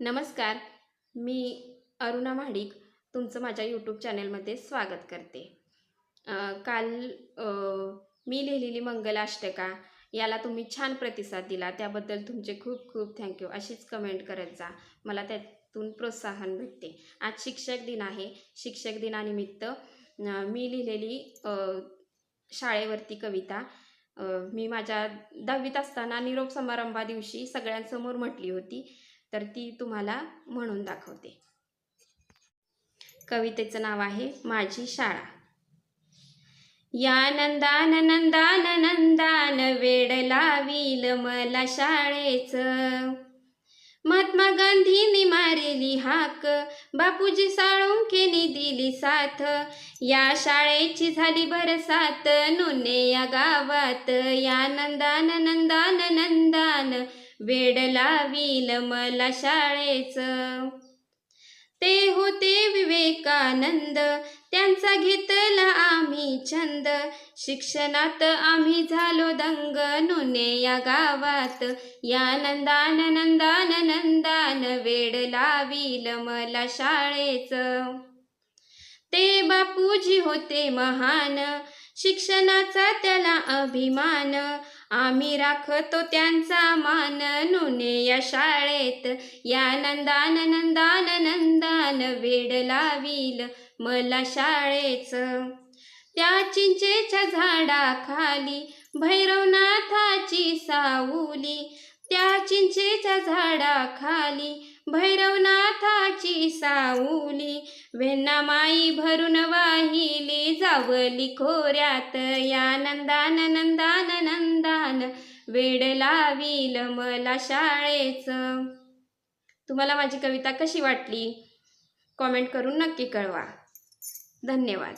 नमस्कार मी अरुणा महाडिक तुमचं माझ्या यूट्यूब चॅनलमध्ये स्वागत करते. काल मी लिहिलेली मंगलाष्टका याला तुम्ही छान प्रतिसाद दिला त्याबद्दल तुमचे खूप खूप थँक्यू अशीच कमेंट करत जा मला त्यातून प्रोत्साहन भेटते. आज शिक्षक दिन आहे. शिक्षक दिनानिमित्त मी लिहिलेली शाळेवरती कविता मी माझ्या दहावीत असताना निरोप समारंभा दिवशी सगळ्यांसमोर म्हटली होती. तर ती तुम्हाला म्हणून दाखवते. कवितेचं नाव आहे माझी शाळा. या नंदान नंदान नंदान वेड लावील मला शाळेचं. महात्मा गांधींनी मारिली हाक बापूजी साळुंखेनी दिली साथ. या शाळेची झाली बरसात नुने या गावात. या नंदान नंदान नंदान वेड लावील मला शाळेचं. ते होते विवेकानंद त्यांचा घेतला आम्ही छंद. शिक्षणात आम्ही झालो दंग नुने या गावात. या नंदान नंदान नंदान वेड लावील मला शाळेचं. ते बापूजी होते महान शिक्षणाचा त्याला अभिमान. आम्ही राखतो त्यांचा मान नुने या शाळेत. या नंदान नंदान नंदान वेड लावील मला शाळेचं. त्या चिंचेच्या झाडाखाली भैरवनाथाची सावली. त्या चिंचेच्या झाडाखाली भैरवनाथाची सावली वेण्णामाई भरून वाहिली जावली खोऱ्यात या नंदान नंदान नंदान वेड लावील मला शाळेचं. तुम्हाला माझी कविता कशी वाटली? कॉमेंट करून नक्की कळवा. धन्यवाद.